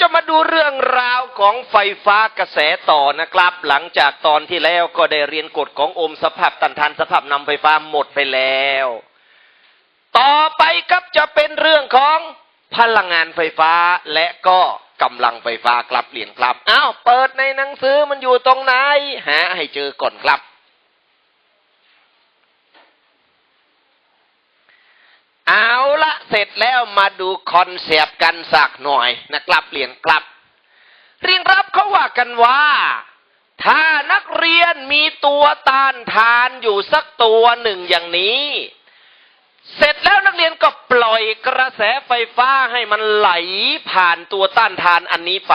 จะมาดูเรื่องราวของไฟฟ้ากระแสต่อนะครับ หลังจากตอนที่แล้วก็ได้เรียนกฎของโอห์มสภาพตันทานสภาพนำไฟฟ้าหมดไปแล้ว ต่อไปครับจะเป็นเรื่องของพลังงานไฟฟ้าและก็กำลังไฟฟ้ากลับเรียนครับอ้าวเปิดในหนังสือมันอยู่ตรงไหนหาให้เจอก่อนครับ เอาละเสร็จแล้วมาดูคอนเซปต์กันสักหน่อยนะครับเรียนครับ เรียนรับเขาว่ากันว่า ถ้านักเรียนมีตัวต้านทานอยู่สักตัวหนึ่งอย่างนี้ เสร็จแล้วนักเรียนก็ปล่อยกระแสไฟฟ้าให้มันไหลผ่านตัวต้านทานอันนี้ไป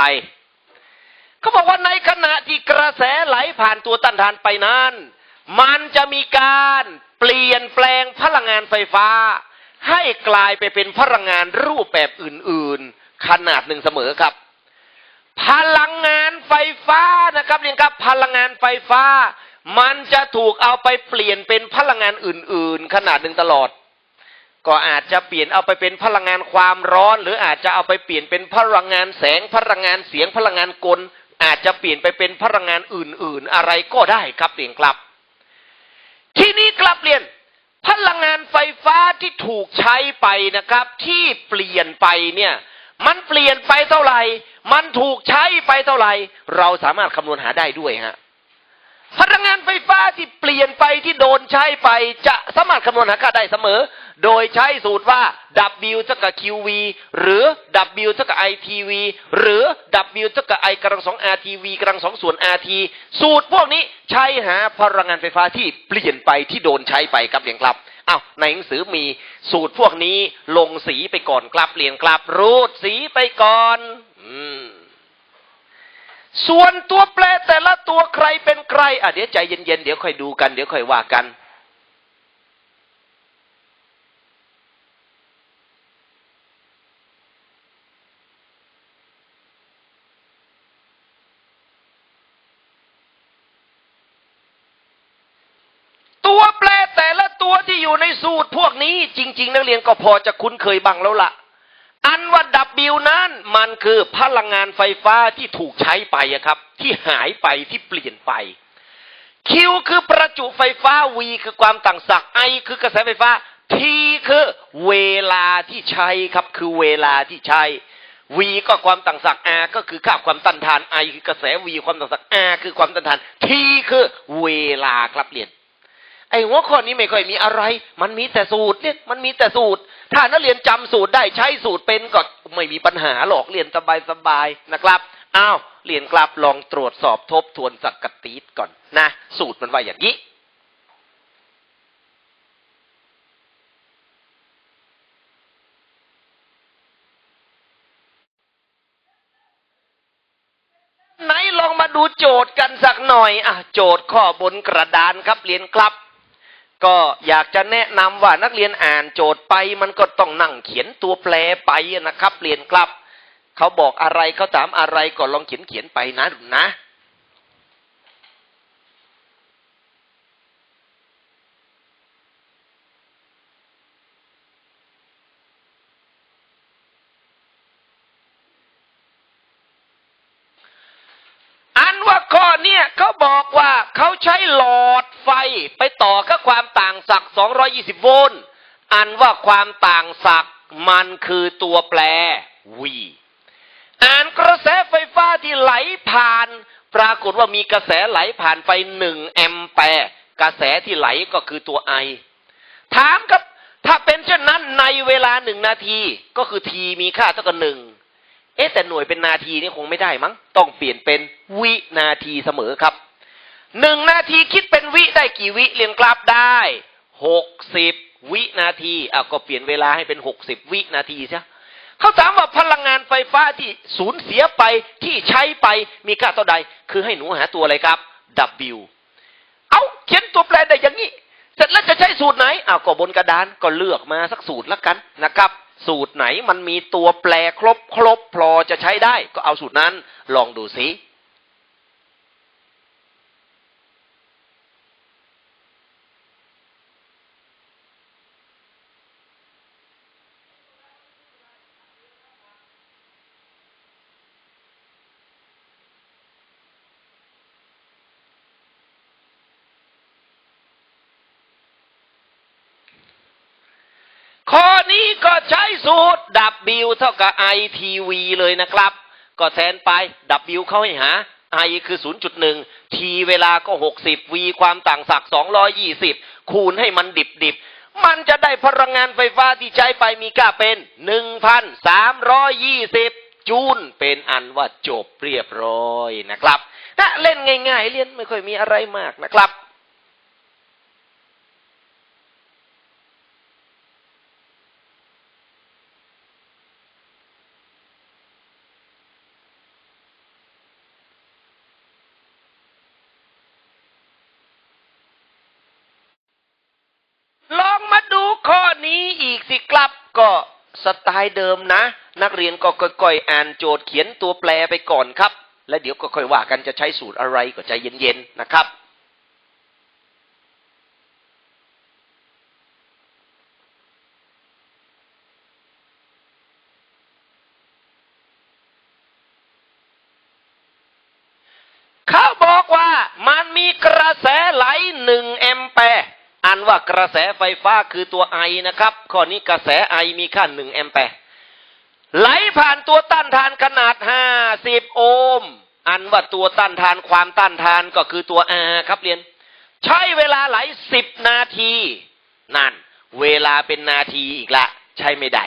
เขาบอกว่าในขณะที่กระแสไหลผ่านตัวต้านทานไปนั้น มันจะมีการเปลี่ยนแปลงพลังงานไฟฟ้า ให้กลายไปเป็นพลังงานรูปแบบอื่น ๆ ขนาดหนึ่งเสมอครับ พลังงานไฟฟ้านะครับเรียนครับพลังงานไฟฟ้า มันจะถูกเอาไปเปลี่ยนเป็นพลังงานอื่น ๆ ขนาดหนึ่งตลอด ก็อาจจะเปลี่ยนเอาไปเป็นพลังงานความร้อน หรืออาจจะเอาไปเปลี่ยนเป็นพลังงานแสงพลังงานเสียงพลังงานกล อาจจะเปลี่ยนไปเป็นพลังงานอื่น ๆ อะไรก็ได้ครับเรียนครับ ที่นี้กลับเรียน พลังงานไฟฟ้าที่ถูกใช้ไปนะครับ ที่เปลี่ยนไปเนี่ย มันเปลี่ยนไปเท่าไหร่ มันถูกใช้ไปเท่าไหร่ เราสามารถคำนวณหาได้ด้วยฮะ พลังงานไฟฟ้าที่เปลี่ยนไปที่โดนใช้ไปจะสามารถคำนวณหาค่าได้เสมอ โดยใช้สูตรว่า W เท่ากับ QV หรือ W เท่ากับ ITV หรือ W เท่ากับ I กำลังสอง RTV กำลังสองส่วน RT สูตรพวกนี้ใช้หาพลังงานไฟฟ้าที่เปลี่ยนไปที่โดนใช้ไปครับเรียนครับอ้าวในหนังสือมีสูตรพวกนี้ลงสีไปก่อนครับเรียนครับรูดสีไปก่อน อืม ส่วนตัวแปรแต่ละตัวใครเป็นใครอะเดี๋ยวใจเย็นๆเดี๋ยวค่อยดูกัน เดี๋ยวค่อยว่ากัน ตัวแปรแต่ละตัวที่อยู่ในสูตรพวกนี้ จริง ๆ นักเรียนก็พอจะคุ้นเคยบ้างแล้วล่ะ อันว่า W นั้นมันคือพลังงานไฟฟ้าที่ถูกใช้ไปครับ ที่หายไปที่เปลี่ยนไป Q คือประจุไฟฟ้า V คือความต่างศักย์ I คือกระแสไฟฟ้า T คือเวลาที่ใช้ครับ คือเวลาที่ใช้ V ก็ความต่างศักย์ R ก็คือค่าความต้านทาน I คือกระแส V ความต่างศักย์ R คือความต้านทาน T คือเวลาครับเรียนไอ้หัวข้อนี้ไม่ค่อยมีอะไร มันมีแต่สูตรเนี่ย มันมีแต่สูตร ถ้านักเรียนจำสูตรได้ใช้สูตรเป็นก็ไม่มีปัญหาหรอกเรียนสบายสบายๆนะครับอ้าวเรียนกลับลองตรวจสอบทบทวนสักกะตีดก่อนนะ สูตรมันว่าอย่างนี้ไหนลองมาดูโจทย์กันสักหน่อยอะโจทย์ข้อบนกระดานครับเรียนครับ ก็อยากจะแนะนำว่านักเรียนอ่านโจทย์ไป มันก็ต้องนั่งเขียนตัวแปรไปนะครับ เรียนครับ เขาบอกอะไรเขาถามอะไรก็ลองเขียนเขียนไปนะดูนะ ข้อเนี่ยเขาบอกว่าเขาใช้หลอดไฟไปต่อกับความต่างศักย์220 โวลต์ อันว่าความต่างศักย์มันคือตัวแปร V อ่านกระแสไฟฟ้าที่ไหลผ่าน ปรากฏว่ามีกระแสไหลผ่านไป1แอมแปร์ กระแสที่ไหลก็คือตัว I ถามครับ ถ้าเป็นเช่นนั้นในเวลาหนึ่งนาทีก็คือ t มีค่าเท่ากับหนึ่ง เอ๊ะแต่หน่วยเป็นนาทีนี่คงไม่ได้มั้ง ต้องเปลี่ยนเป็นวินาทีเสมอครับ หนึ่งนาทีคิดเป็นวิได้กี่วิเรียนกราฟได้หกสิบวินาทีอะก็เปลี่ยนเวลาให้เป็นหกสิบวินาทีใช่เขาถามว่าพลังงานไฟฟ้าที่สูญเสียไปที่ใช้ไปมีค่าเท่าใด คือให้หนูหาตัวอะไรครับ W เอาเขียนตัวแปรได้อย่างนี้ เสร็จแล้วจะใช้สูตรไหนอ้าวก็บนกระดานก็เลือกมาสักสูตรละกันนะครับ สูตรไหนมันมีตัวแปรครบครบพอจะใช้ได้ ก็เอาสูตรนั้น ลองดูสิ ก็ใช้สูตร W เท่ากับ ITV เลยนะครับ ก็แทนไป W เข้าให้หา I คือ 0.1 T เวลาก็ 60 V ความต่างศักย์220 คูณให้มันดิบดิบมันจะได้พลังงานไฟฟ้าที่ใช้ไปมีค่าเป็น 1,320 จูลเป็นอันว่าจบเรียบร้อยนะครับ ถ้าเล่นง่ายๆ เรียนไม่ค่อยมีอะไรมากนะครับ ลองมาดูข้อนี้ อีกลับก็สไตล์เดิมนะ นักเรียนก็ค่อยๆอ่านโจทย์เขียนตัวแปรไปก่อนครับ และเดี๋ยวก็ค่อยว่ากันจะใช้สูตรอะไรก็ใจเย็นๆนะครับ เขาบอกว่ามันมีกระแสไหลหนึ่งแอมแปร์อันว่า กระแสไฟฟ้าคือตัวไอนะครับ ข้อนี้กระแสไอมีค่าหนึ่งแอมแปร์ไหลผ่านตัวต้านทานขนาด50โอห์ม อันว่าตัวต้านทานความต้านทานก็คือตัว R ครับเรียน ใช้เวลาไหล10นาที นั่น เวลาเป็นนาทีอีกละ ใช้ไม่ได้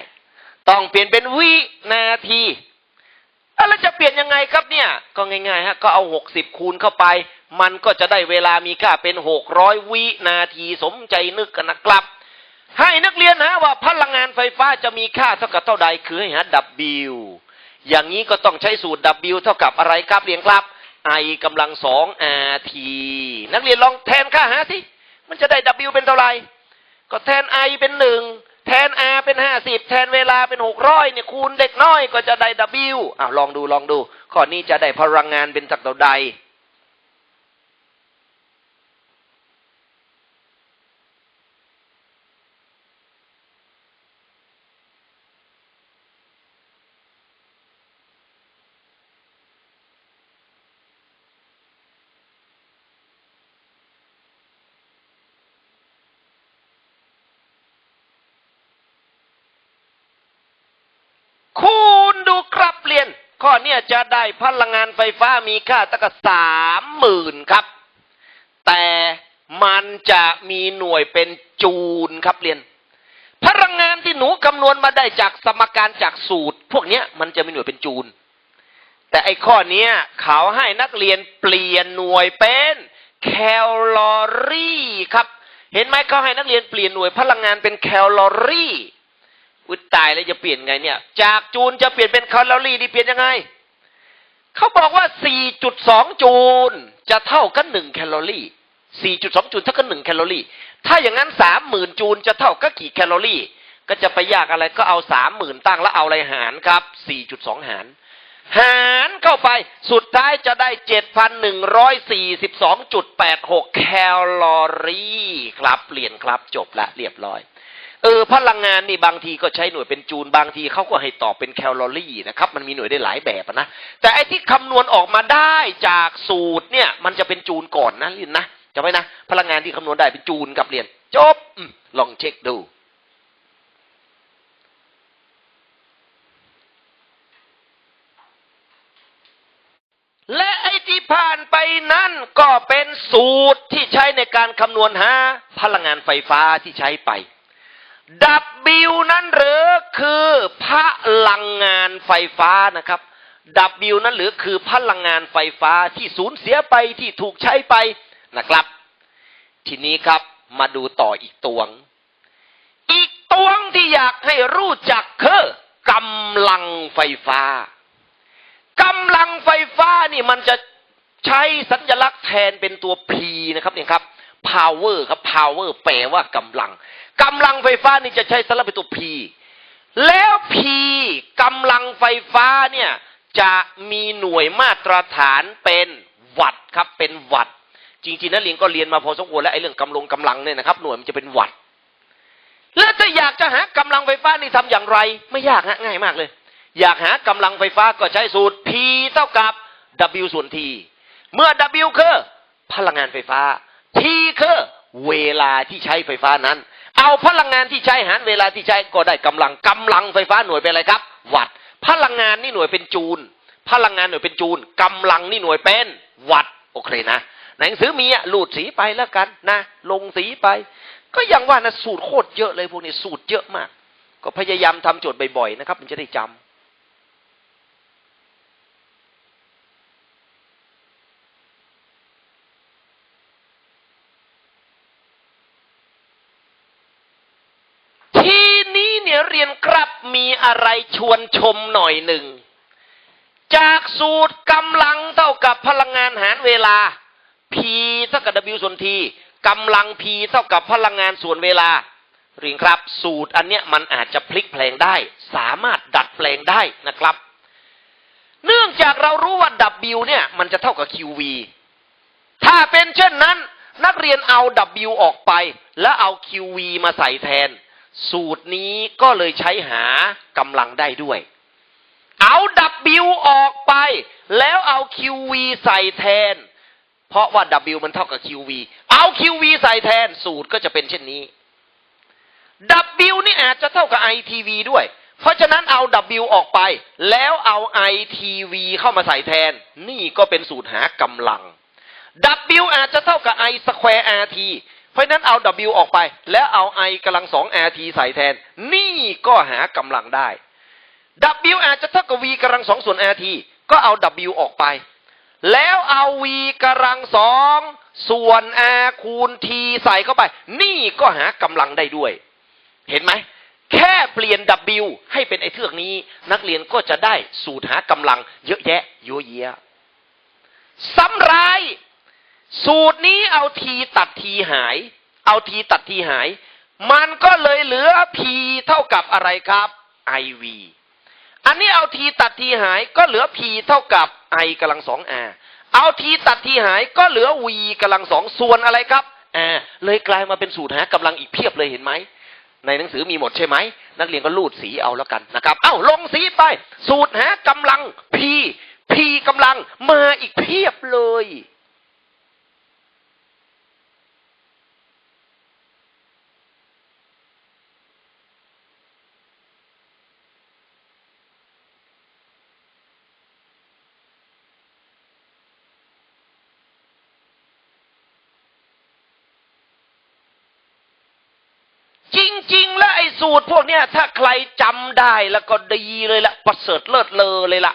ต้องเปลี่ยนเป็นวินาทีอะแล้วจะเปลี่ยนยังไงครับเนี่ย ก็ง่ายๆฮะก็เอา60คูณเข้าไป มันก็จะได้เวลามีค่าเป็น600วินาทีสมใจนึกกันนะครับ ให้นักเรียนนะว่าพลังงานไฟฟ้าจะมีค่าเท่ากับเท่าใดคือให้หา W อย่างนี้ก็ต้องใช้สูตร W เท่ากับอะไรครับเรียนครับ I กำลังสอง RT นักเรียนลองแทนค่าหาสิ มันจะได้ W เป็นเท่าไหร่ ก็แทน I เป็นหนึ่งแทน R เป็นห้าสิบแทนเวลาเป็นหกร้อยเนี่ยคูณเด็กน้อยก็จะได้ W อ้าวลองดูลองดูข้อนี้จะได้พลังงานเป็นจากเท่าใด คูณดูครับเรียน ข้อเนี้ยจะได้พลังงานไฟฟ้ามีค่าตั้งแต่สามหมื่นครับ แต่มันจะมีหน่วยเป็นจูลครับเรียน พลังงานที่หนูคำนวณมาได้จากสมการจากสูตร พวกนี้มันจะมีหน่วยเป็นจูล แต่ไอ้ข้อนี้เขาให้นักเรียนเปลี่ยนหน่วยเป็นแคลอรี่ครับ เห็นไหมเขาให้นักเรียนเปลี่ยนหน่วยพลังงานเป็นแคลอรี่ อุยตายแล้วจะเปลี่ยนไงเนี่ย จากจูลจะเปลี่ยนเป็นแคลอรี่นี่เปลี่ยนยังไงเขาบอกว่า 4.2 จูลจะเท่ากับ1แคลอรี่ 4.2 จูลเท่ากับ1แคลอรี่ ถ้าอย่างนั้น 30,000 จูลจะเท่ากับกี่แคลอรี่ ก็จะไปยากอะไรก็เอา 30,000 ตั้งแล้วเอาอะไรหารครับ 4.2 หาร หารเข้าไปสุดท้ายจะได้ 7,142.86 แคลอรี่ ครับเปลี่ยนครับจบละเรียบร้อย เออพลังงานนี่บางทีก็ใช้หน่วยเป็นจูลบางทีเขาก็ให้ตอบเป็นแคลอรี่นะครับ มันมีหน่วยได้หลายแบบนะแต่ไอ้ที่คำนวณออกมาได้จากสูตรเนี่ย มันจะเป็นจูลก่อนนะเรียนนะจำไว้นะพลังงานที่คำนวณได้เป็นจูลกับเรียนจบลองเช็คดูและไอ้ที่ผ่านไปนั่นก็เป็นสูตรที่ใช้ในการคำนวณหาพลังงานไฟฟ้าที่ใช้ไป W นั้นหรือคือพลังงานไฟฟ้านะครับ W นั้นหรือคือพลังงานไฟฟ้าที่สูญเสียไปที่ถูกใช้ไปนะครับ ทีนี้ครับมาดูต่ออีกตวง อีกตวงที่อยากให้รู้จักคือกำลังไฟฟ้ากำลังไฟฟ้านี่มันจะใช้สัญลักษณ์แทนเป็นตัว P นะครับเนี่ยครับ power ครับ power แปลว่ากำลัง กำลังไฟฟ้านี่จะใช้สัลักษณ์เป็นตัว P แล้ว P กำลังไฟฟ้าเนี่ยจะมีหน่วยมาตรฐานเป็นวัตต์ครับเป็นวัตต์จริงๆนักเรียนก็เรียนมาพอสมควรแล้วไอ้เรื่องกำลงกำลังเนี่ยนะครับหน่วยมันจะเป็นวัตต์แล้วถ้าอยากจะหากำลังไฟฟ้านี่ทำอย่างไร ไม่ยากฮะง่ายมากเลย อยากหากำลังไฟฟ้าก็ใช้สูตร P เท่ากับ W ส่วน T เมื่อ W คือพลังงานไฟฟ้า T คือเวลาที่ใช้ไฟฟ้านั้น เอาพลังงานที่ใช้หารเวลาที่ใช้ก็ได้กำลังกำลังไฟฟ้าหน่วยเป็นอะไรครับ วัตต์พลังงานนี่หน่วยเป็นจูล พลังงานหน่วยเป็นจูลกำลังนี่หน่วยเป็นวัตต์โอเคนะหนังสือมีอะลูดสีไปแล้วกันนะ ลงสีไป ก็ยังว่านะสูตรโคตรเยอะเลยพวกนี้สูตรเยอะมาก ก็พยายามทำโจทย์บ่อยๆนะครับ มันจะได้จำ ทีนี้ เนี่ยเรียนครับมีอะไรชวนชมหน่อยหนึ่ง จากสูตรกำลังเท่ากับพลังงานหารเวลา P เท่ากับ W ส่วน T กำลัง P เท่ากับพลังงานส่วนเวลา เรียนครับ สูตรอันเนี้ยมันอาจจะพลิกแปลงได้ สามารถดัดแปลงได้นะครับ เนื่องจากเรารู้ว่า W เนี่ยมันจะเท่ากับ QV ถ้าเป็นเช่นนั้น นักเรียนเอา W ออกไป แล้วเอา QV มาใส่แทน สูตรนี้ก็เลยใช้หากำลังได้ด้วย เอา W ออกไป แล้วเอา QV ใส่แทน เพราะว่า W มันเท่ากับ QV เอา QV ใส่แทน สูตรก็จะเป็นเช่นนี้ W นี่อาจจะเท่ากับ ITV ด้วย เพราะฉะนั้นเอา W ออกไป แล้วเอา ITV เข้ามาใส่แทน นี่ก็เป็นสูตรหากำลัง W อาจจะเท่ากับ I square RT เพราะนั้นเอา W ออกไป แล้วเอา I กำลังสอง RT ใส่แทน นี่ก็หากำลังได้ W อาจจะเท่ากับ V กำลังสองส่วน RT ก็เอา W ออกไป แล้วเอา V กำลังสองส่วน R คูณ T ใส่เข้าไป นี่ก็หากำลังได้ด้วย เห็นไหม แค่เปลี่ยน W ให้เป็นไอ้เทือกนี้ นักเรียนก็จะได้สูตรหากำลังเยอะแยะเยอะแยะซ้ำร้าย สูตรนี้เอาทีตัดทีหาย เอาทีตัดทีหาย มันก็เลยเหลือ P เท่ากับอะไรครับ IV อันนี้เอาทีตัดทีหายก็เหลือ P เท่ากับ I กำลังสอง R เอาทีตัดทีหายก็เหลือ V กำลังสองส่วนอะไรครับ R เลยกลายมาเป็นสูตรหากำลังอีกเพียบเลยเห็นไหม ในหนังสือมีหมดใช่ไหม นักเรียนก็ลูดสีเอาแล้วกันนะครับ เอ้าลงสีไป สูตรหากำลัง P P กำลังมาอีกเพียบเลย จริง ๆ แล้วไอ้ สูตรพวกเนี้ยถ้าใครจำได้แล้วก็ดีเลยละประเสริฐเลิศเลอเลยละ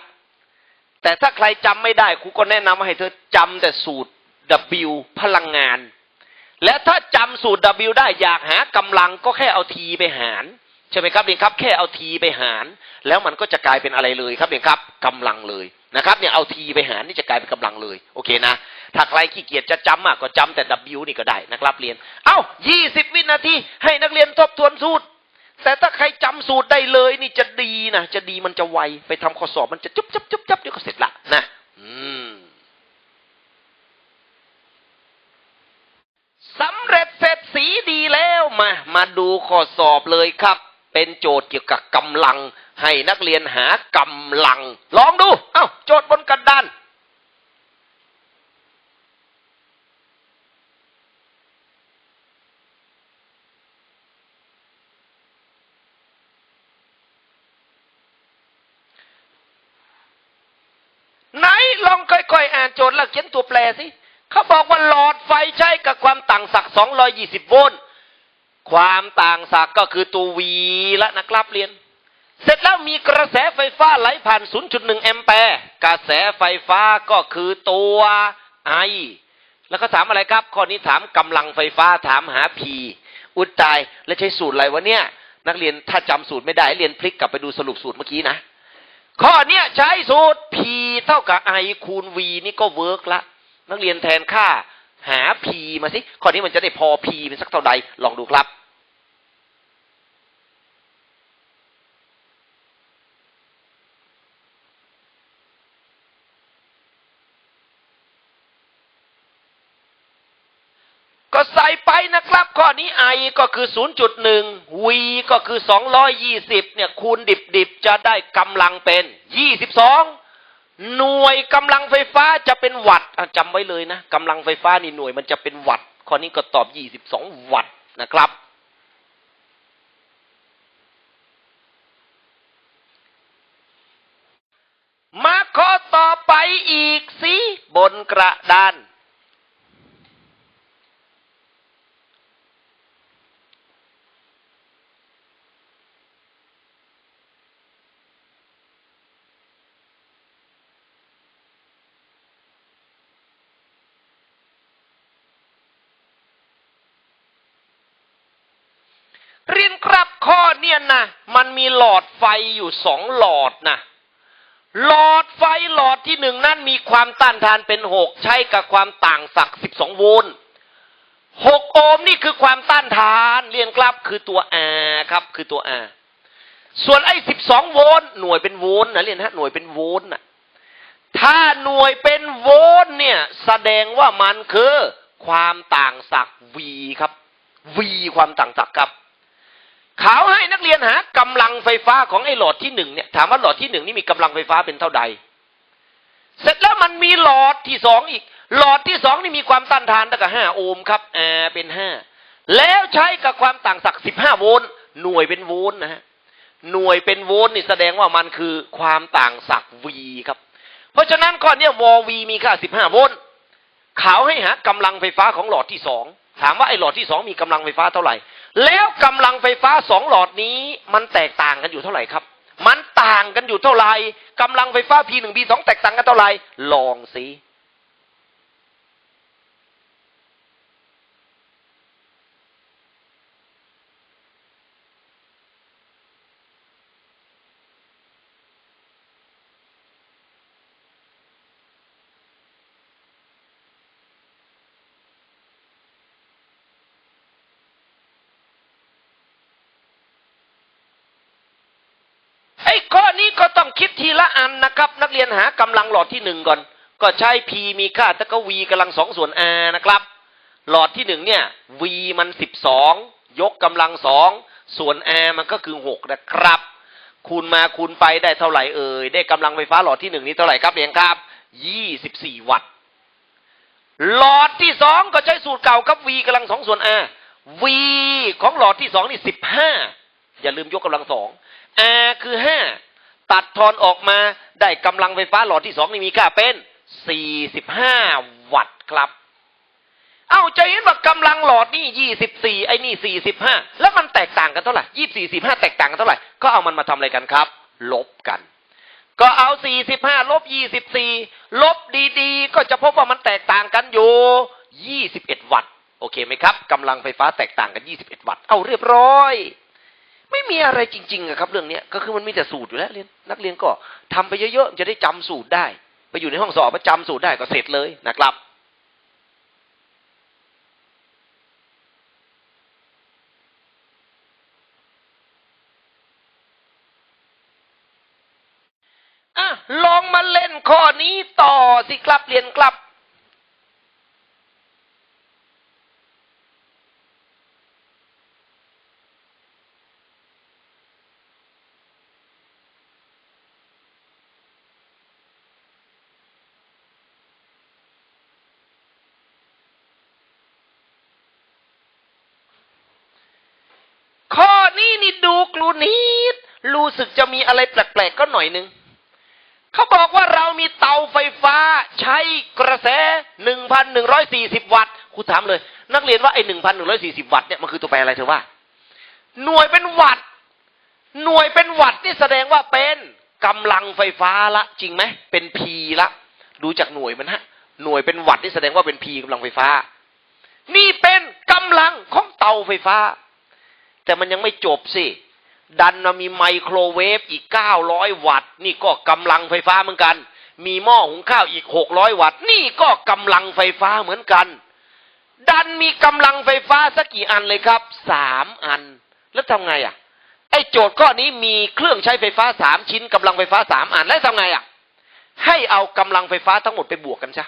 แต่ถ้าใครจำไม่ได้ครูก็แนะนำให้เธอจำแต่สูตร W พลังงาน และถ้าจำสูตร W ได้อยากหากำลังก็แค่เอา T ไปหารใช่ไหมครับเรียนครับ แค่เอา T ไปหาร แล้วมันก็จะกลายเป็นอะไรเลยครับเรียนครับกำลังเลยนะครับเนี่ยเอา T ไปหารนี่จะกลายเป็นกำลังเลยโอเคนะถ้าใครขี้เกียจจะจำมากก็จำแต่ W นี่ก็ได้นะครับเรียน เอ้า 20 วินาที ให้นักเรียนทบทวนสูตร แต่ถ้าใครจำสูตรได้เลยนี่จะดีนะจะดีมันจะไวไปทำข้อสอบมันจะจุ๊บจุ๊บจุ๊บจุ๊บเดี๋ยวก็เสร็จละนะอืมสำเร็จเสร็จสีดีแล้วมา มาดูข้อสอบเลยครับ เป็นโจทย์เกี่ยวกับกำลัง ให้นักเรียนหากำลัง ลองดู เอ้าโจทย์บนกระดานไหนลองค่อยๆ อ่านโจทย์แล้ว เขียนตัวแปรสิเขาบอกว่าหลอดไฟใช้กับความต่างศักย์220 โวลต์ความต่างศักย์ก็คือตัว V ละนะครับเรียน เสร็จแล้วมีกระแสไฟฟ้าไหลผ่าน 0.1 แอมแปร์กระแสไฟฟ้าก็คือตัว I แล้วก็ถามอะไรครับข้อนี้ถามกำลังไฟฟ้าถามหา P อุดตายแล้วใช้สูตรอะไรวะเนี่ย นักเรียนถ้าจำสูตรไม่ได้เรียนพลิกกลับไปดูสรุปสูตรเมื่อกี้นะ ข้อเนี้ยใช้สูตร P เท่ากับ I คูณ V นี่ก็เวิร์กละ นักเรียนแทนค่าหา P มาสิ ข้อนี้มันจะได้พอ P เป็นสักเท่าใด ลองดูครับ็ใส่ไปนะครับ ข้อนี้ i ก็คือ 0.1 v ก็คือ 220 เนี่ยคูณดิบๆ จะได้กำลังเป็น 22 หน่วยกำลังไฟฟ้าจะเป็นวัตต์จำไว้เลยนะกำลังไฟฟ้านี่หน่วยมันจะเป็นวัตต์ข้อนี้ก็ตอบ 22 วัตต์นะครับมาข้อต่อไปอีกสิบนกระดาน มีหลอดไฟอยู่สองหลอดนะหลอดไฟหลอดที่หนึ่งนั้นมีความต้านทานเป็นหกใช้กับความต่างศักย์สิบสองโวลต์หกโอห์มนี่คือความต้านทานเรียนครับคือตัว R ครับคือตัว R ส่วนไอ้สิบสองโวลต์หน่วยเป็นโวลต์นะเรียนฮะหน่วยเป็นโวลต์นะถ้าหน่วยเป็นโวลต์เนี่ยแสดงว่ามันคือความต่างศักย์ V ครับ V ความต่างศักย์ครับ เขาให้นักเรียนหากำลังไฟฟ้าของไอ้หลอดที่หนึ่งเนี่ยถามว่าหลอดที่หนึ่งนี่มีกำลังไฟฟ้าเป็นเท่าใด เสร็จแล้วมันมีหลอดที่สองอีก หลอดที่สองนี่มีความต้านทานตั้งแต่ห้าโอห์มครับแอร์เป็นห้าแล้วใช้กับความต่างศักดิ์สิบห้าโวลต์หน่วยเป็นโวลต์นะฮะหน่วยเป็นโวลต์นี่แสดงว่ามันคือความต่างศักย์วีครับ เพราะฉะนั้นข้อเนี้ยวอวีมีค่าสิบห้าโวลต์เขาให้หากำลังไฟฟ้าของหลอดที่สองถามว่าไอ้หลอดที่สองมีกำลังไฟฟ้าเท่าไหร่ แล้วกำลังไฟฟ้าสองหลอดนี้มันแตกต่างกันอยู่เท่าไหร่ครับ มันต่างกันอยู่เท่าไหร่กำลังไฟฟ้า P1 P2 แตกต่างกันเท่าไหร่ลองสิไอ้ข้อนี้ก็ต้องคิด ทีละอันนะครับ นักเรียนหากำลังหลอดที่หนึ่งก่อน ก็ใช้ P มีค่าตะกวีกำลังสองส่วน R นะครับ หลอดที่หนึ่งเนี่ย V มันสิบสองยกกำลังสองส่วน R มันก็คือหกนะครับ คูณมาคูณไปได้เท่าไหร่เอ่ยได้กำลังไฟฟ้าหลอดที่หนึ่งนี้เท่าไหร่ครับเรียนครับยี่สิบสี่วัตต์หลอดที่สองก็ใช้สูตรเก่าครับ V กำลังสองส่วน R V ของหลอดที่สองนี่สิบห้าอย่าลืมยกกำลังสอง R คือห้า ตัดทอนออกมาได้กำลังไฟฟ้าหลอดที่สองนี่มีค่าเป็นสี่สิบห้าวัตต์ครับ เอ้าจะเห็นว่ากำลังหลอดนี่ยี่สิบสี่ไอ้นี่สี่สิบห้าแล้วมันแตกต่างกันเท่าไหร่ยี่สี่สิบห้าแตกต่างกันเท่าไหร่ก็เอามันมาทำอะไรกันครับ ลบกัน ก็เอาสี่สิบห้าลบยี่สิบสี่ลบดีๆ ก็จะพบว่ามันแตกต่างกันอยู่ยี่สิบเอ็ดวัตต์โอเคไหมครับกำลังไฟฟ้าแตกต่างกันยี่สิบเอ็ดวัตต์เอาเรียบร้อย ไม่มีอะไรจริงๆอะครับ เรื่องเนี้ยก็คือมันมีแต่สูตรอยู่แล้วเรียนนักเรียนก็ทำไปเยอะๆจะได้จำสูตรได้ ไปอยู่ในห้องสอบมาจำสูตรได้ก็เสร็จเลยนะครับอะลองมาเล่นข้อนี้ต่อสิครับเรียนครับ ข้อนี้นี่ดูกลู นิด รู้สึกจะมีอะไรแปลกๆก็หน่อยนึงเขาบอกว่าเรามีเตาไฟฟ้าใช้กระแส1,140วัตต์ครูถามเลย นักเรียนว่าไอ้1,140วัตต์เนี่ยมันคือตัวแปรอะไรเธอว่า หน่วยเป็นวัตต์หน่วยเป็นวัตต์นี่แสดงว่าเป็นกำลังไฟฟ้าละจริงไหมเป็นพีละ ดูจากหน่วยมันฮะ หน่วยเป็นวัตต์นี่แสดงว่าเป็นพีกำลังไฟฟ้า นี่เป็นกำลังของเตาไฟฟ้า แต่มันยังไม่จบสิ ดันมีไมโครเวฟอีก 900 วัตต์ นี่ก็กำลังไฟฟ้าเหมือนกัน มีหม้อหุงข้าวอีก 600 วัตต์ นี่ก็กำลังไฟฟ้าเหมือนกัน ดันมีกำลังไฟฟ้าสักกี่อันเลยครับสามอัน แล้วทำไงอะ ไอโจทย์ข้อนี้มีเครื่องใช้ไฟฟ้าสามชิ้นกำลังไฟฟ้าสามอัน แล้วทำไงอะ ให้เอากำลังไฟฟ้าทั้งหมดไปบวกกันซะ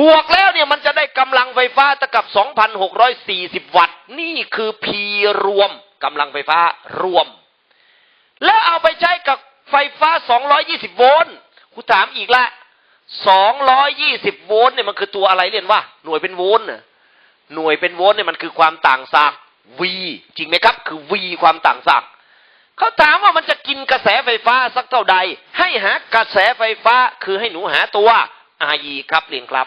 บวกแล้วเนี่ยมันจะได้กำลังไฟฟ้าเท่ากับ 2,640 วัตต์ นี่คือ P รวม กำลังไฟฟ้ารวม แล้วเอาไปใช้กับไฟฟ้า 220 โวลต์ครูถามอีกละ 220 โวลต์เนี่ยมันคือตัวอะไรเรียนว่า หน่วยเป็นโวลต์น่ะหน่วยเป็นโวลต์เนี่ยมันคือความต่างศักย์ V จริงไหมครับ คือ V ความต่างศักย์เขาถามว่ามันจะกินกระแสไฟฟ้าสักเท่าใด ให้หากระแสไฟฟ้าคือให้หนูหาตัว i ครับเรียนครับ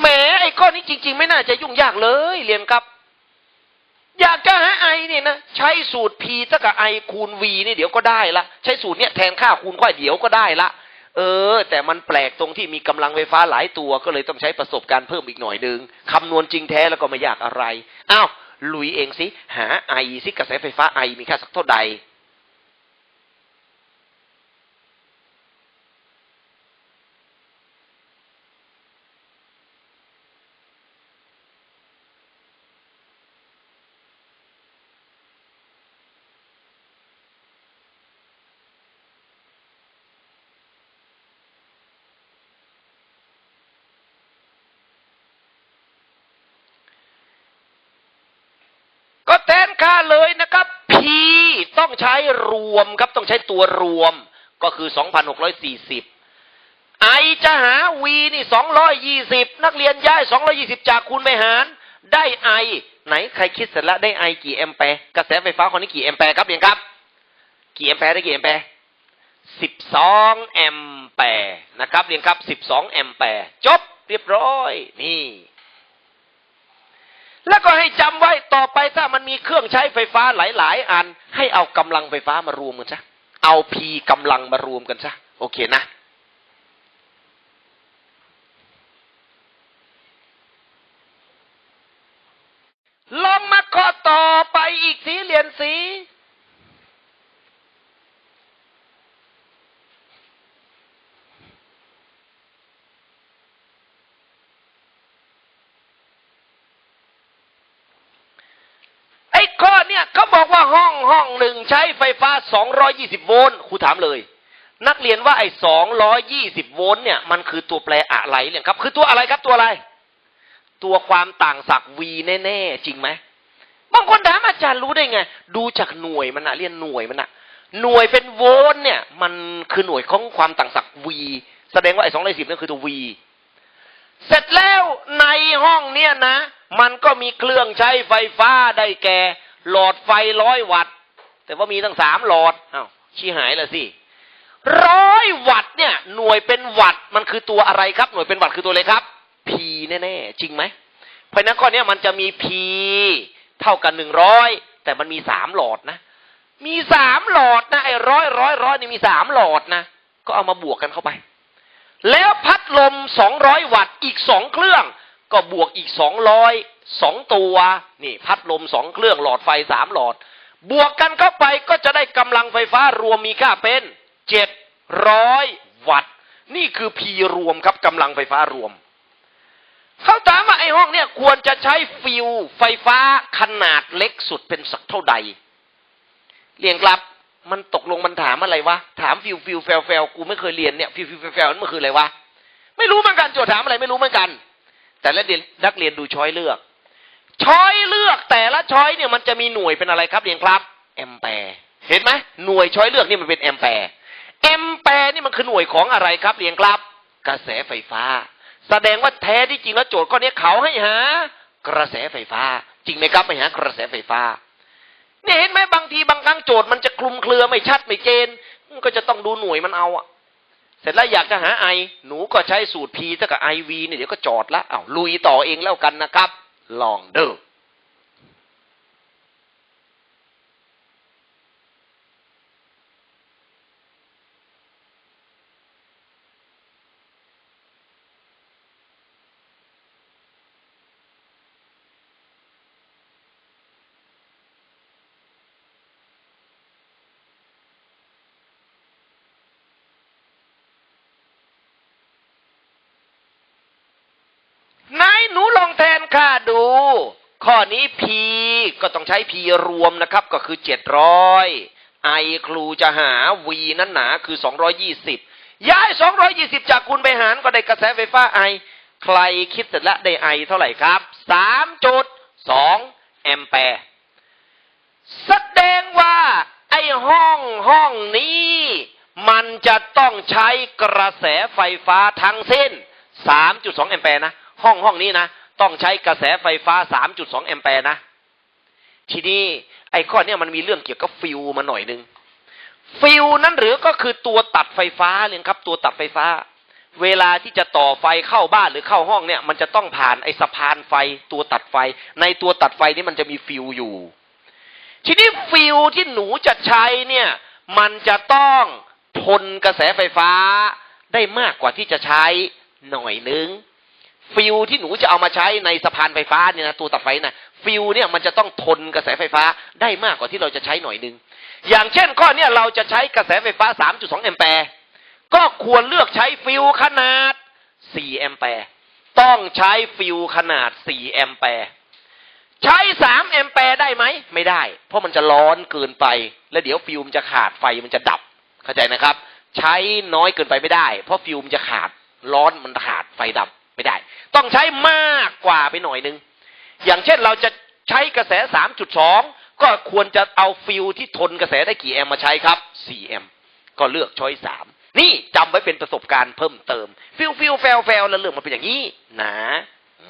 แหมไอ้ข้อนี้จริง ๆ ไม่น่าจะยุ่งยากเลยเรียนครับ อยากจะหาไอเนี่ยนะใช้สูตร p เท่ากับ i คูณ v นี่เดี๋ยวก็ได้ละใช้สูตรเนี่ยแทนค่าคูณค่อยเดี๋ยวก็ได้ละ เออ แต่มันแปลกตรงที่มีกำลังไฟฟ้าหลายตัว ก็เลยต้องใช้ประสบการณ์เพิ่มอีกหน่อยนึงคำนวณจริงแท้แล้วก็ไม่ยากอะไรอ้าวลุยเองสิหาไอสิกระแสไฟฟ้าไอมีค่าสักเท่าใด ก็แทนค่าเลยนะครับ P ต้อง ใช้รวมครับต้องใช้ตัวรวมก็คือ 2,640 I จะหา V นี่ 220 นักเรียนย้าย 220 จากคูณไปหาร ได้ I ไหนใครคิดเสร็จแล้วได้ I กี่แอมแปร์กระแสไฟฟ้าคนนี้กี่แอมแปร์ครับเรียนครับ กี่แอมแปร์ได้กี่แอมแปร์12 แอมแปร์นะครับเรียนครับ 12 แอมแปร์จบเรียบร้อย นี่ แล้วก็ให้จำไว้ต่อไปถ้ามันมีเครื่องใช้ไฟฟ้าหลาย ๆ อัน ให้เอากำลังไฟฟ้ามารวมกันซะเอาพีกำลังมารวมกันซะโอเคนะ ลองมาข้อต่อไปอีกสีเรียนสี ไอ้ข้อเนี่ยเขาบอกว่าห้องห้องหนึ่งใช้ไฟฟ้า 220 โวลต์ครูถามเลย นักเรียนว่าไอ้ 220 โวลต์เนี่ยมันคือตัวแปรอะไรเนี่ยครับ คือตัวอะไรครับตัวอะไร ตัวความต่างศักย์ V แน่ๆ จริงไหมบางคนถามอาจารย์รู้ได้ไง ดูจากหน่วยมันอะเรียนหน่วยมันอะหน่วยเป็นโวลต์เนี่ย มันคือหน่วยของความต่างศักย์ V แสดงว่าไอ้210นั่นคือตัว V เสร็จแล้วในห้องเนี่ยนะ มันก็มีเครื่องใช้ไฟฟ้าได้แก่ หลอดไฟร้อยวัตต์ แต่ว่ามีตั้งสามหลอดอ้าวชี้หายละสิร้อยวัตต์เนี่ย หน่วยเป็นวัตต์มันคือตัวอะไรครับ หน่วยเป็นวัตต์คือตัวอะไรครับ P แน่ๆ จริงไหมเพราะนั้นข้อเนี้ยมันจะมี P เท่ากันหนึ่งร้อยแต่มันมีสามหลอดนะ มีสามหลอดนะไอ้ร้อยร้อยร้อยนี่มีสามหลอดนะ ก็เอามาบวกกันเข้าไป แล้วพัดลม200วัตต์อีกสองเครื่อง ก็บวกอีก200สองตัว นี่ พัดลมสองเครื่องหลอดไฟสามหลอด บวกกันเข้าไปก็จะได้กำลังไฟฟ้ารวมมีค่าเป็น700วัตต์ นี่คือ P รวมครับกำลังไฟฟ้ารวม เขาถามว่าไอ้ห้องเนี่ยควรจะใช้ฟิวไฟฟ้าขนาดเล็กสุดเป็นสักเท่าใด เรียนครับมันตกลงมันถามอะไรวะ ถามฟิวฟิวแฟลแฟลกูไม่เคยเรียนเนี่ยฟิวฟิวแฟลแฟลนั่นมันคืออะไรวะ ไม่รู้เหมือนกันโจทย์ถามอะไรไม่รู้เหมือนกัน แต่ละเรียนนักเรียนดูช้อยเลือก ช้อยเลือกแต่ละช้อยเนี่ยมันจะมีหน่วยเป็นอะไรครับเรียนครับ แอมแปร์เห็นไหมหน่วยช้อยเลือกนี่มันเป็นแอมแปร์แอมแปร์นี่มันคือหน่วยของอะไรครับเรียนครับ กระแสไฟฟ้า แสดงว่าแท้ที่จริงแล้วโจทย์ข้อนี้เขาให้หากระแสไฟฟ้า จริงไหมครับไปหากระแสไฟฟ้าเนี่ยเห็นไหมบางทีบางครั้งโจทย์มันจะคลุมเครือไม่ชัดไม่เจนมันก็จะต้องดูหน่วยมันเอาอะเสร็จแล้วอยากจะหาไอหนูก็ใช้สูตร P เท่ากับ IV เนี่ยเดี๋ยวก็จอดละอ้าวลุยต่อเองแล้วกันนะครับ ลองดู นายหนูลองแทนค่าดู ข้อนี้ P ก็ต้องใช้ P รวมนะครับ ก็คือ 700 I ครูจะหา V นั้นหนาคือ 220 ย้าย 220 จากคูณไปหารก็ได้กระแสไฟฟ้า I ใครคิดเสร็จแล้วได้ I เท่าไหร่ครับ 3.2 แอมแปร์แสดงว่าไอ้ห้องห้องนี้ มันจะต้องใช้กระแสไฟฟ้าทั้งสิ้น 3.2 แอมแปร์นะ ห้องห้องนี้นะ ต้องใช้กระแสไฟฟ้า 3.2 แอมแปร์นะ ทีนี้ไอ้ข้อเนี้ยมันมีเรื่องเกี่ยวกับฟิวมาหน่อยนึง ฟิวนั้นหรือก็คือตัวตัดไฟฟ้าเลยครับ ตัวตัดไฟฟ้า เวลาที่จะต่อไฟเข้าบ้านหรือเข้าห้องเนี่ย มันจะต้องผ่านไอ้สะพานไฟ ตัวตัดไฟ ในตัวตัดไฟนี่มันจะมีฟิวอยู่ ทีนี้ฟิวที่หนูจะใช้เนี่ย มันจะต้องทนกระแสไฟฟ้าได้มากกว่าที่จะใช้หน่อยนึง ฟิวที่หนูจะเอามาใช้ในสะพานไฟฟ้าเนี่ยนะตัวตัดไฟนะฟิวเนี่ยมันจะต้องทนกระแสไฟฟ้าได้มากกว่าที่เราจะใช้หน่อยนึง อย่างเช่นข้อเนี้ยเราจะใช้กระแสไฟฟ้า 3.2 แอมแปร์ก็ควรเลือกใช้ฟิวขนาด 4 แอมแปร์ต้องใช้ฟิวขนาด 4 แอมแปร์ใช้ 3 แอมแปร์ได้ไหม ไม่ได้ เพราะมันจะร้อนเกินไป แล้วเดี๋ยวฟิวมันจะขาดไฟมันจะดับเข้าใจนะครับ ใช้น้อยเกินไปไม่ได้ เพราะฟิวมันจะขาดร้อนมันขาดไฟดับ ไม่ได้ ต้องใช้มากกว่าไปหน่อยนึง อย่างเช่นเราจะใช้กระแส 3.2 ก็ควรจะเอาฟิลที่ทนกระแสได้กี่แอมป์มาใช้ครับ 4 แอมป์ก็เลือกช้อยสามนี่จำไว้เป็นประสบการณ์เพิ่มเติม ฟิลฟิลแฟลแฟลแล้วเรื่องมันเป็นอย่างนี้นะอื